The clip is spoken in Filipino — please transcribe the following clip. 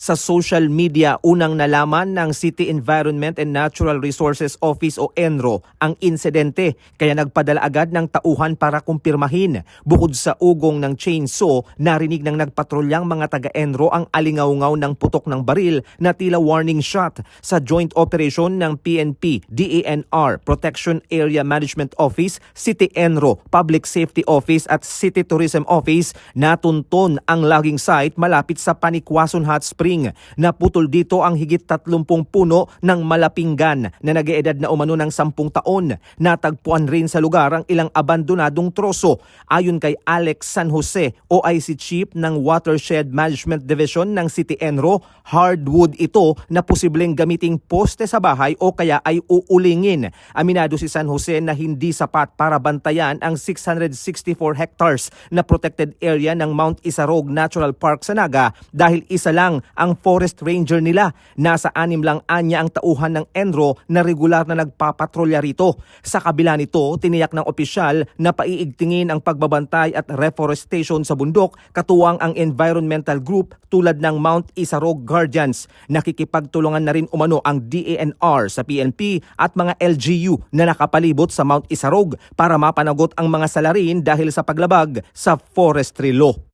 Sa social media, unang nalaman ng City Environment and Natural Resources Office o ENRO ang insidente kaya nagpadala agad ng tauhan para kumpirmahin. Bukod sa ugong ng chainsaw, narinig ng nagpatrolyang mga taga-ENRO ang alingaw-ngaw ng putok ng baril na tila warning shot sa joint operation ng PNP, DANR, Protection Area Management Office, City ENRO, Public Safety Office at City Tourism Office na tunton ang logging site malapit sa Panikwason Hot Spring. Naputol dito ang higit 30 puno ng malapinggan na nag-eedad na umano ng 10 taon. Natagpuan rin sa lugar ang ilang abandonadong troso. Ayon kay Alex San Jose, OIC Chief ng Watershed Management Division ng City Enro, hardwood ito na posibleng gamiting poste sa bahay o kaya ay uulingin. Aminado si San Jose na hindi sapat para bantayan ang 664 hectares na protected area ng Mount Isarog Natural Park sa Naga dahil isa lang ang forest ranger nila. Nasa anim lang anya ang tauhan ng Enro na regular na nagpapatrolya rito. Sa kabila nito, tiniyak ng opisyal na paiigtingin ang pagbabantay at reforestation sa bundok katuwang ang environmental group tulad ng Mount Isarog Guardians. Nakikipagtulungan na rin umano ang DANR sa PNP at mga LGU na nakapalibot sa Mount Isarog para mapanagot ang mga salarin dahil sa paglabag sa forestry law.